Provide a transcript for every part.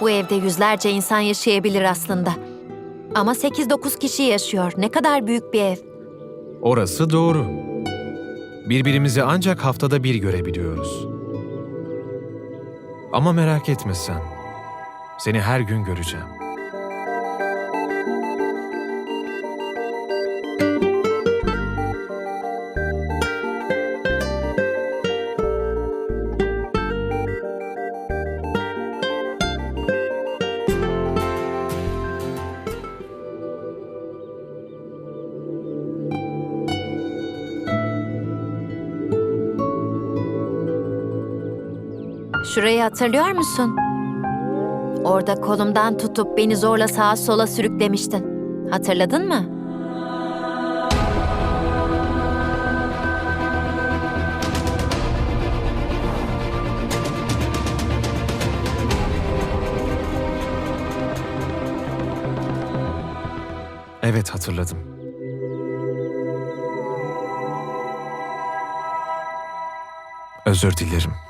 Bu evde yüzlerce insan yaşayabilir aslında. Ama 8-9 kişi yaşıyor. Ne kadar büyük bir ev. Orası doğru. Birbirimizi ancak haftada bir görebiliyoruz. Ama merak etme sen. Seni her gün göreceğim. Şurayı hatırlıyor musun? Orada kolumdan tutup beni zorla sağa sola sürüklemiştin. Hatırladın mı? Evet hatırladım. Özür dilerim.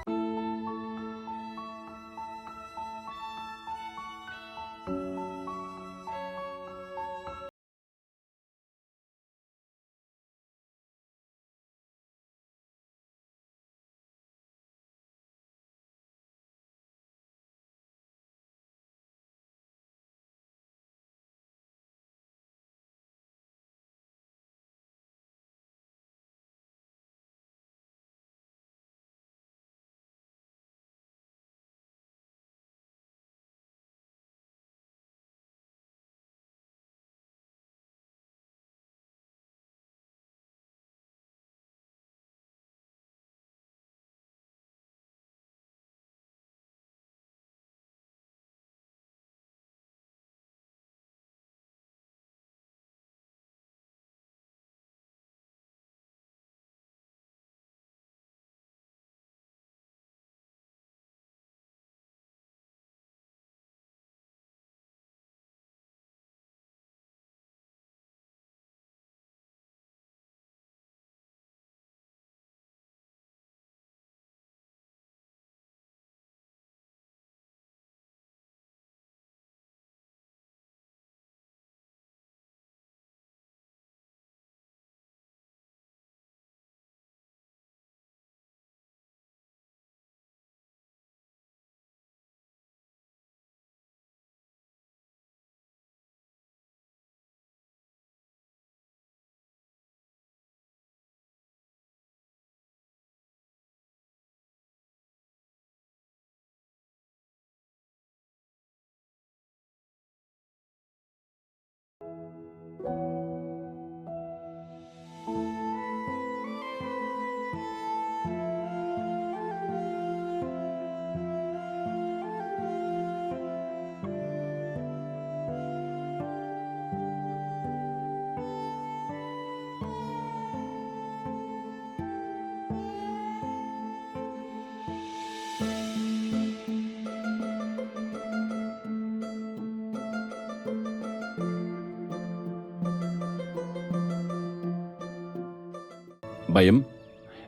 Bayım,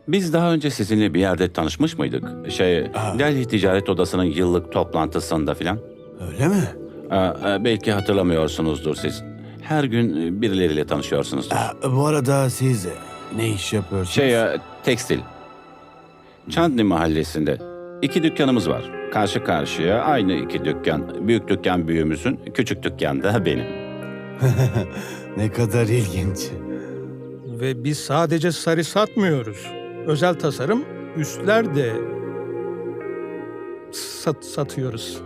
biz daha önce sizinle bir yerde tanışmış mıydık? Şey, Delhi Ticaret Odası'nın yıllık toplantısında filan. Öyle mi? Aa, e, belki hatırlamıyorsunuzdur siz. Her gün e, birileriyle tanışıyorsunuzdur. Ha, bu arada siz ne iş yapıyorsunuz? Şey, e, tekstil. Chandni mahallesinde. iki dükkanımız var. Karşı karşıya aynı iki dükkan. Büyük dükkan büyüğümüzün, küçük dükkan da benim. ne kadar ilginç. Ve biz sadece sarı satmıyoruz. Özel tasarım üstler de sat, satıyoruz.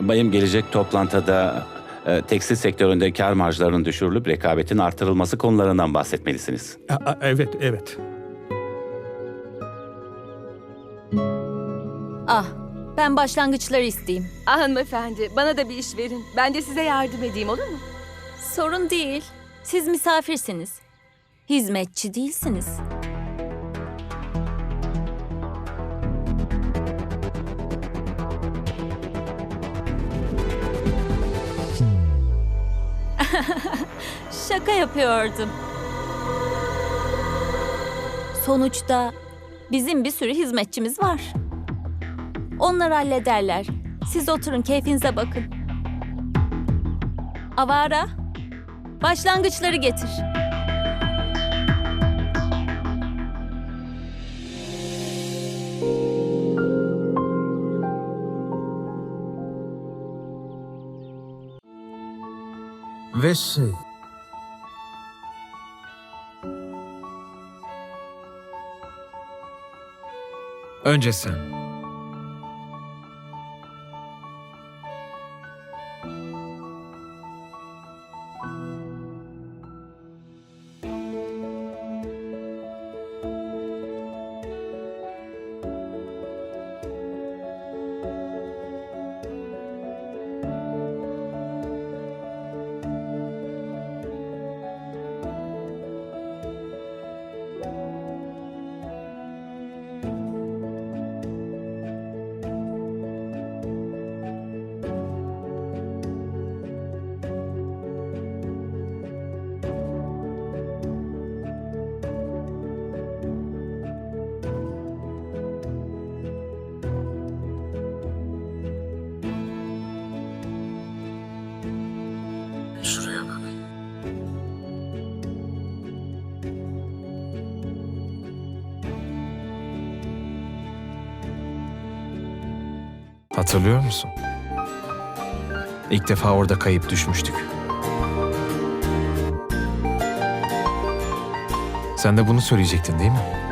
Bayım gelecek toplantıda e, tekstil sektöründe kar marjlarının düşürülüp rekabetin artırılması konularından bahsetmelisiniz. A- a- evet, evet. Ah, ben başlangıçları isteyeyim. Ah hanımefendi, bana da bir iş verin. Ben de size yardım edeyim olur mu? Sorun değil. Siz misafirsiniz. Hizmetçi değilsiniz. Şaka yapıyordum. Sonuçta bizim bir sürü hizmetçimiz var. Onlar hallederler. Siz oturun, keyfinize bakın. Avara, başlangıçları getir. Ve şey... Önce sen. Şuraya bak. Hatırlıyor musun? İlk defa orada kayıp düşmüştük. Sen de bunu söyleyecektin değil mi?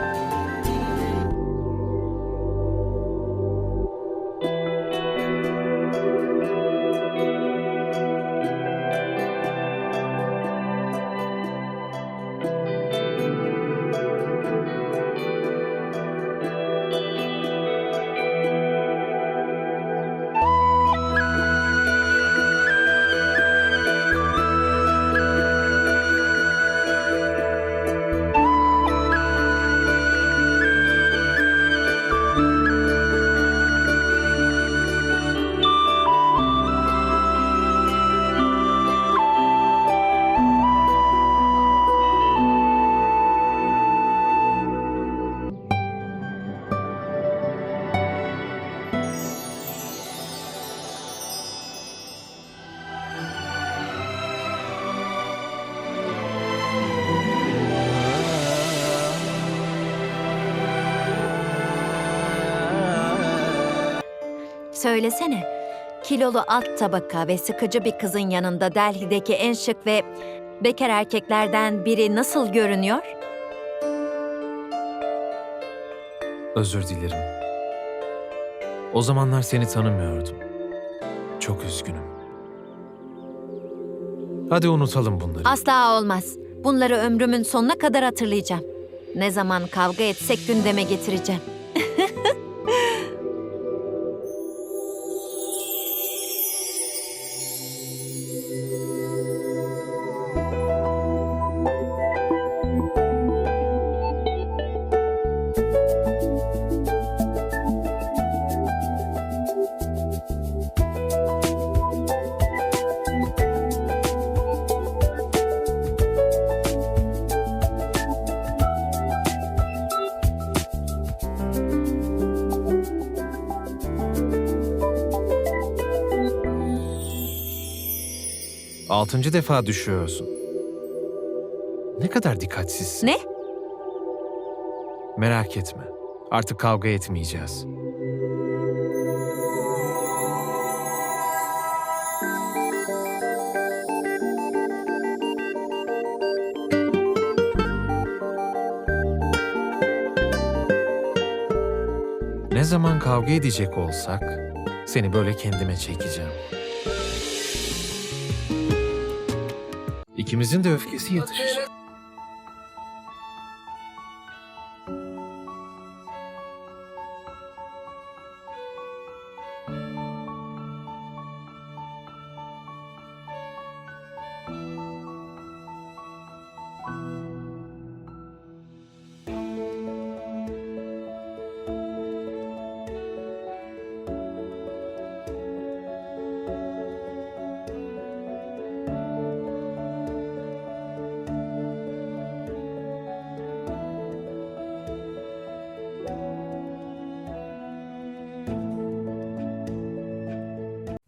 Söylesene. Kilolu alt tabaka ve sıkıcı bir kızın yanında Delhi'deki en şık ve bekar erkeklerden biri nasıl görünüyor? Özür dilerim. O zamanlar seni tanımıyordum. Çok üzgünüm. Hadi unutalım bunları. Asla olmaz. Bunları ömrümün sonuna kadar hatırlayacağım. Ne zaman kavga etsek gündeme getireceğim. Altıncı defa düşüyorsun. Ne kadar dikkatsizsin. Ne? Merak etme. Artık kavga etmeyeceğiz. Ne zaman kavga edecek olsak seni böyle kendime çekeceğim. İkimizin de öfkesi yatışacak.